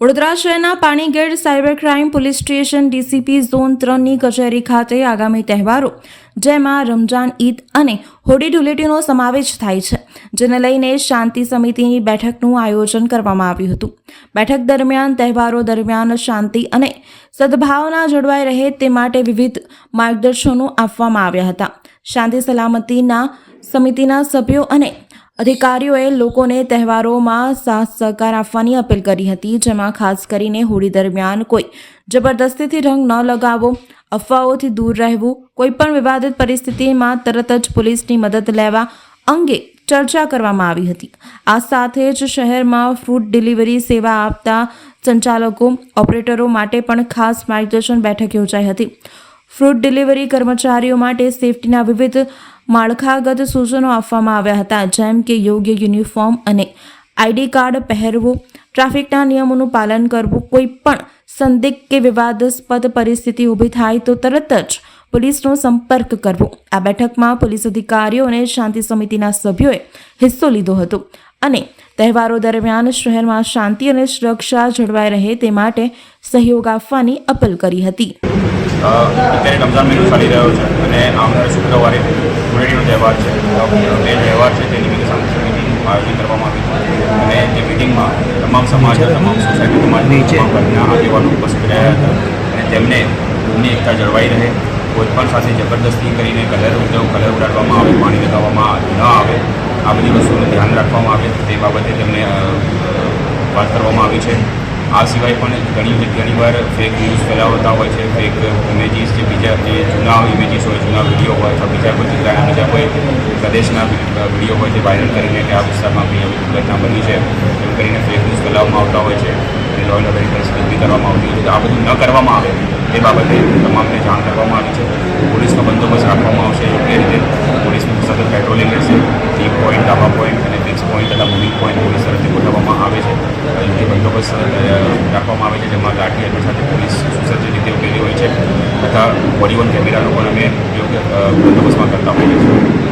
વડોદરા શહેરના Panigate cyber crime police station DCP zone ત્રણની કચેરી ખાતે આગામી તહેવારો, જેમાં રમજાન ઈદ અને હોળી ધૂળેટીનો સમાવેશ થાય છે, જેને લઈને શાંતિ સમિતિની બેઠકનું આયોજન કરવામાં આવ્યું હતું. બેઠક દરમિયાન તહેવારો દરમિયાન શાંતિ અને સદભાવના જળવાઈ રહે તે માટે વિવિધ માર્ગદર્શનો આપવામાં આવ્યા હતા. શાંતિ સલામતીના સમિતિના સભ્યો અને અધિકારીઓએ લોકોને તહેવારોમાં સાથ સહકાર આપવાની અપીલ કરી હતી, જેમાં ખાસ કરીને હોળી દરમિયાન કોઈ જબરદસ્તીથી રંગ ન લગાવવો અફવાઓથી દૂર રહેવું, કોઈપણ વિવાદિત પરિસ્થિતિમાં તરત જ પોલીસની મદદ લેવા અંગે ચર્ચા કરવામાં આવી હતી. આ સાથે જ શહેરમાં ફૂડ ડિલિવરી સેવા આપતા સંચાલકો, ઓપરેટરો માટે પણ ખાસ માર્ગદર્શન બેઠક યોજાઈ હતી. ફ્રૂટ ડિલિવરી કર્મચારીઓ માટે સેફટીના વિવિધ માળખાગત સૂચનો આપવામાં આવ્યા હતા, જેમ કે યોગ્ય યુનિફોર્મ અને આઈડી કાર્ડ પહેરવું, ટ્રાફિકના નિયમોનું પાલન કરવું, કોઈ પણ સંદિગ્ધ કે વિવાદાસ્પદ પરિસ્થિતિ ઊભી થાય તો તરત જ પોલીસનો સંપર્ક કરવો. આ બેઠકમાં પોલીસ અધિકારીઓ અને શાંતિ સમિતિના સભ્યોએ હિસ્સો લીધો હતો અને તહેવારો દરમિયાન શહેરમાં શાંતિ અને સુરક્ષા જળવાઈ રહે તે માટે સહયોગ આપવાની અપીલ કરી હતી. અત્યારે રમઝાન મહિનો ચાલી રહ્યો છે અને આવનારા શુક્રવારે ધૂળેટીનો તહેવાર છે. તો તહેવાર છે તે નિમિત્તે સાંસ્કૃતિક મિટિંગ આયોજન કરવામાં આવ્યું અને તે મિટિંગમાં તમામ સમાજ તમામ સોસાયટી સમાજની તમામ વર્ગના આગેવાનો ઉપસ્થિત રહ્યા હતા અને તેમને એમની એકતા જળવાઈ રહે. કોઈપણ સાથે જબરદસ્તી કરીને કલર ઉદ્યોગ કલર ઉડાડવામાં આવે પાણી લગાવવામાં ન આવે આ બધી વસ્તુનું ધ્યાન રાખવામાં આવે. તે બાબતે તેમને વાત કરવામાં આવી છે. આ સિવાય પણ ઘણી ઘણી વાર ફેક ન્યૂઝ ફેલાવતા હોય છે. ફેક ઇમેજીસ જે બીજા જે જૂના ઇમેજીસ હોય, જૂના વીડિયો હોય, અથવા બીજા કોઈ જિલ્લાના બીજા કોઈ પ્રદેશના વીડિયો હોય તે વાયરલ કરીને કે આ વિસ્તારમાં બી આવી ઘટના બની છે, એમ કરીને ફેક ન્યૂઝ ફેલાવવામાં આવતા હોય છે. અને લો એન્ડ ઓર્ડરની પરિસ્થિતિ કરવામાં આવતી હોય છે. તો આ બધું ન કરવામાં આવે, એ બાબતે તમામને જાણ કરવામાં આવી છે. પોલીસનો બંદોબસ્ત રાખવામાં અ, રાખવામાં આવે છે જેમાં લાઠી હથિયાર સાથે પોલીસ સુસજ્જ રીતે ઉભેલી હોય છે તથા બોડી વન કેમેરાનો પણ અમે યોગ્ય બંદોબસ્તમાં કરતા હોઈએ છીએ.